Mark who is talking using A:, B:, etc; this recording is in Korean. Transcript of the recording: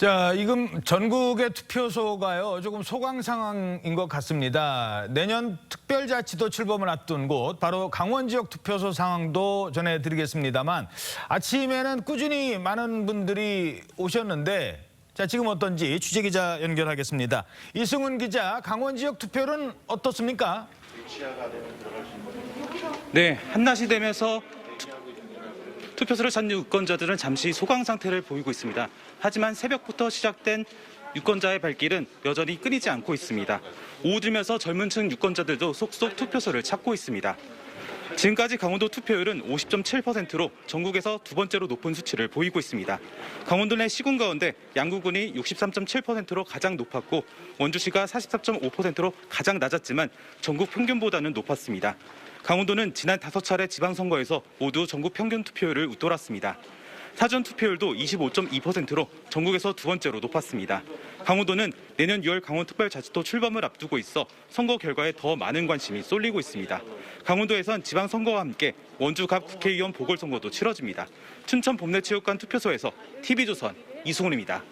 A: 자, 지금 전국의 투표소가요, 조금 소강 상황인 것 같습니다. 내년 특별자치도 출범을 앞둔 곳, 바로 강원 지역 투표소 상황도 전해드리겠습니다만, 아침에는 꾸준히 많은 분들이 오셨는데, 자, 지금 어떤지 취재기자 연결하겠습니다. 이승훈 기자, 강원 지역 투표는 어떻습니까?
B: 네, 한낮이 되면서 투- 투표소를 찾는 유권자들은 잠시 소강 상태를 보이고 있습니다. 하지만 새벽부터 시작된 유권자의 발길은 여전히 끊이지 않고 있습니다. 오후 들면서 젊은 층 유권자들도 속속 투표소를 찾고 있습니다. 지금까지 강원도 투표율은 50.7%로 전국에서 두 번째로 높은 수치를 보이고 있습니다. 강원도 내 시군 가운데 양구군이 63.7%로 가장 높았고 원주시가 44.5%로 가장 낮았지만 전국 평균보다는 높았습니다. 강원도는 지난 다섯 차례 지방선거에서 모두 전국 평균 투표율을 웃돌았습니다. 사전 투표율도 25.2%로 전국에서 두 번째로 높았습니다. 강원도는 내년 6월 강원특별자치도 출범을 앞두고 있어 선거 결과에 더 많은 관심이 쏠리고 있습니다. 강원도에선 지방선거와 함께 원주 갑 국회의원 보궐선거도 치러집니다. 춘천 봄내체육관 투표소에서 TV조선 이승훈입니다.